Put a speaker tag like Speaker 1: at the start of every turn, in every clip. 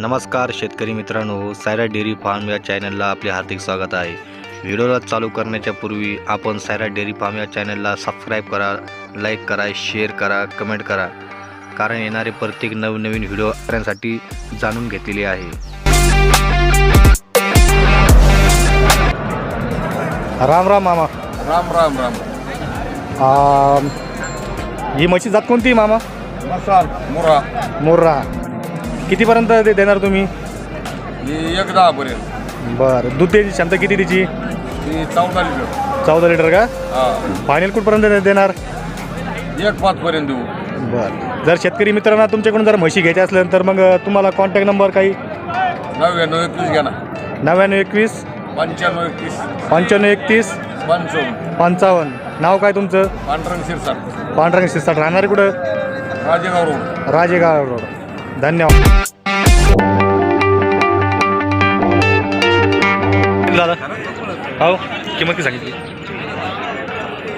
Speaker 1: नमस्कार शेतकरी मित्रांनो. सायरा डेअरी फार्म या चॅनलला आपले हार्दिक स्वागत आहे. व्हिडिओला चालू करण्याच्या पूर्वी आपण सायरा डेअरी फार्म या चॅनलला सबस्क्राईब करा लाईक करा शेअर करा कमेंट करा. कारण येणारे प्रत्येक नवनवीन व्हिडिओ आपल्यासाठी जाणून घेतलेले आहे.
Speaker 2: राम राम मामा.
Speaker 3: राम राम राम.
Speaker 2: आ, ही म्हशी जात कोणती मामा?
Speaker 3: मसाल मुरा.
Speaker 2: मोर्रा कितीपर्यंत दे देणार तुम्ही?
Speaker 3: एक दहा पर्यंत
Speaker 2: बरं. दूध द्यायची क्षमता किती तिची?
Speaker 3: चौदा लिटर.
Speaker 2: चौदा लिटर का?
Speaker 3: हा.
Speaker 2: फायनल कुठपर्यंत दे- देणार?
Speaker 3: एक पाच पर्यंत देऊ.
Speaker 2: बरं. जर शेतकरी मित्रांना तुमच्याकडून जर म्हशी घ्यायच्या असल्या तर मग तुम्हाला कॉन्टॅक्ट नंबर काही?
Speaker 3: नव्याण्णव एकवीस घ्या ना.
Speaker 2: नव्याण्णव एकवीस.
Speaker 3: पंच्याण्णव एकवीस.
Speaker 2: पंच्याण्णव एकतीस.
Speaker 3: पंचावन्न.
Speaker 2: पंचावन्न. नाव काय तुमचं?
Speaker 3: पांढरंग शिरसाट.
Speaker 2: पांढरंग शिरसाट. राहणार कुठं?
Speaker 3: राजेगाव रोड.
Speaker 2: राजेगाव रोड. धन्यवाद. दादा हो किंमत किती सांगितली?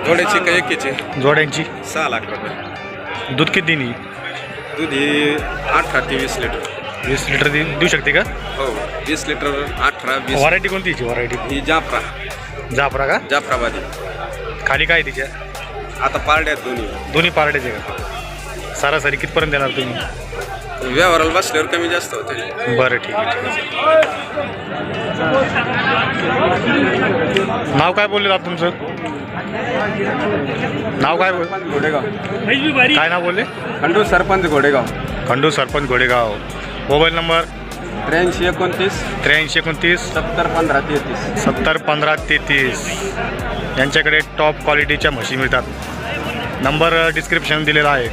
Speaker 4: जोड्याची का एकीची?
Speaker 2: जोड्यांची.
Speaker 4: सहा लाख रुपये.
Speaker 2: दूध किती दिली?
Speaker 4: दूध ही अठरा ते वीस लिटर.
Speaker 2: वीस लिटर दे देऊ शकते का?
Speaker 4: हो वीस लिटर अठरा वीस.
Speaker 2: व्हरायटी कोणती हिची व्हरायटी
Speaker 4: ही जाफरा.
Speaker 2: जाफरा का?
Speaker 4: जाफराबादी
Speaker 2: खाली काय आहे तिच्या?
Speaker 4: आता पारड्यात दोन्ही.
Speaker 2: दोन्ही पार्ट्याचे का? सरासरी कितपर्यंत देणार तुम्ही?
Speaker 4: व्यवहाराला बसल्यावर कमी जास्त होते.
Speaker 2: बरं ठीक आहे ठीक आहे. नाव काय बोलले दादा तुमचं? नाव काय बोल
Speaker 3: घोडेगाव.
Speaker 2: काय नाव बोलले?
Speaker 3: खंडू सरपंच घोडेगाव.
Speaker 2: खंडू सरपंच घोडेगाव. Mobile number?
Speaker 3: त्र्याऐंशी एकोणतीस.
Speaker 2: त्र्याऐंशी एकोणतीस.
Speaker 3: सत्तर पंधरा तेहतीस.
Speaker 2: सत्तर पंधरा तेहतीस. यांच्याकडे टॉप क्वालिटीच्या म्हशी मिळतात. नंबर डिस्क्रिप्शन दिलेला आहे.